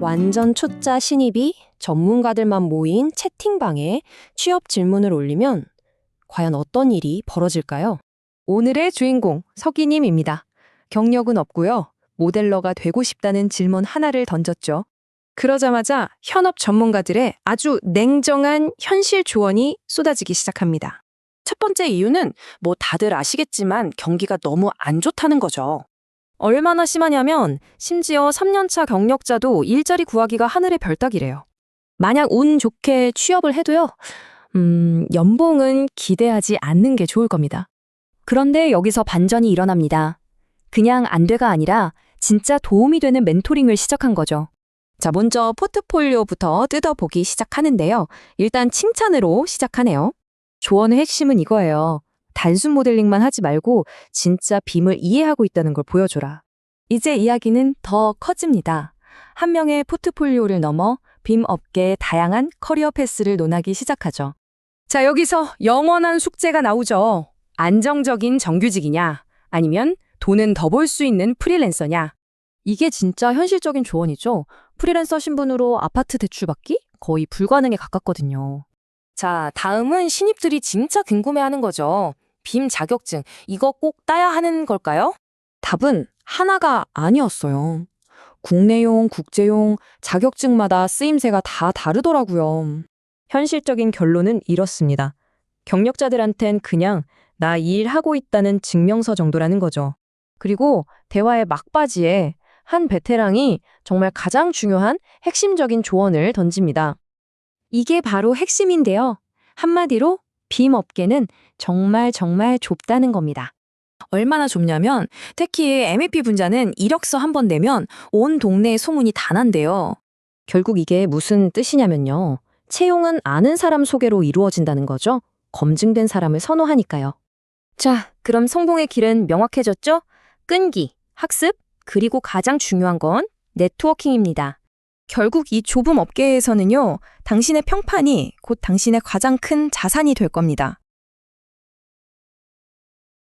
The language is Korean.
완전 초짜 신입이 전문가들만 모인 채팅방에 취업 질문을 올리면 과연 어떤 일이 벌어질까요? 오늘의 주인공 석이님입니다. 경력은 없고요. 모델러가 되고 싶다는 질문 하나를 던졌죠. 그러자마자 현업 전문가들의 아주 냉정한 현실 조언이 쏟아지기 시작합니다. 첫 번째 이유는 뭐 다들 아시겠지만 경기가 너무 안 좋다는 거죠. 얼마나 심하냐면 심지어 3년차 경력자도 일자리 구하기가 하늘의 별따기래요. 만약 운 좋게 취업을 해도요. 음, 연봉은 기대하지 않는 게 좋을 겁니다. 그런데 여기서 반전이 일어납니다. 그냥 안 돼가 아니라 진짜 도움이 되는 멘토링을 시작한 거죠. 자, 먼저 포트폴리오부터 뜯어보기 시작하는데요. 일단 칭찬으로 시작하네요. 조언의 핵심은 이거예요. 단순 모델링만 하지 말고 진짜 빔을 이해하고 있다는 걸 보여줘라. 이제 이야기는 더 커집니다. 한 명의 포트폴리오를 넘어 빔 업계의 다양한 커리어 패스를 논하기 시작하죠. 자, 여기서 영원한 숙제가 나오죠. 안정적인 정규직이냐, 아니면 돈은 더 벌 수 있는 프리랜서냐. 이게 진짜 현실적인 조언이죠. 프리랜서 신분으로 아파트 대출받기? 거의 불가능에 가깝거든요. 자, 다음은 신입들이 진짜 궁금해하는 거죠. 빔 자격증, 이거 꼭 따야 하는 걸까요? 답은 하나가 아니었어요. 국내용, 국제용, 자격증마다 쓰임새가 다 다르더라고요. 현실적인 결론은 이렇습니다. 경력자들한텐 그냥 나 이 일 하고 있다는 증명서 정도라는 거죠. 그리고 대화의 막바지에 한 베테랑이 정말 가장 중요한 핵심적인 조언을 던집니다. 이게 바로 핵심인데요. 한마디로 빔 업계는 정말 정말 좁다는 겁니다. 얼마나 좁냐면 특히 MEP 분자는 이력서 한 번 내면 온 동네에 소문이 다 난대요. 결국 이게 무슨 뜻이냐면요. 채용은 아는 사람 소개로 이루어진다는 거죠. 검증된 사람을 선호하니까요. 자, 그럼 성공의 길은 명확해졌죠? 끈기, 학습, 그리고 가장 중요한 건 네트워킹입니다. 결국 이 좁은 업계에서는요, 당신의 평판이 곧 당신의 가장 큰 자산이 될 겁니다.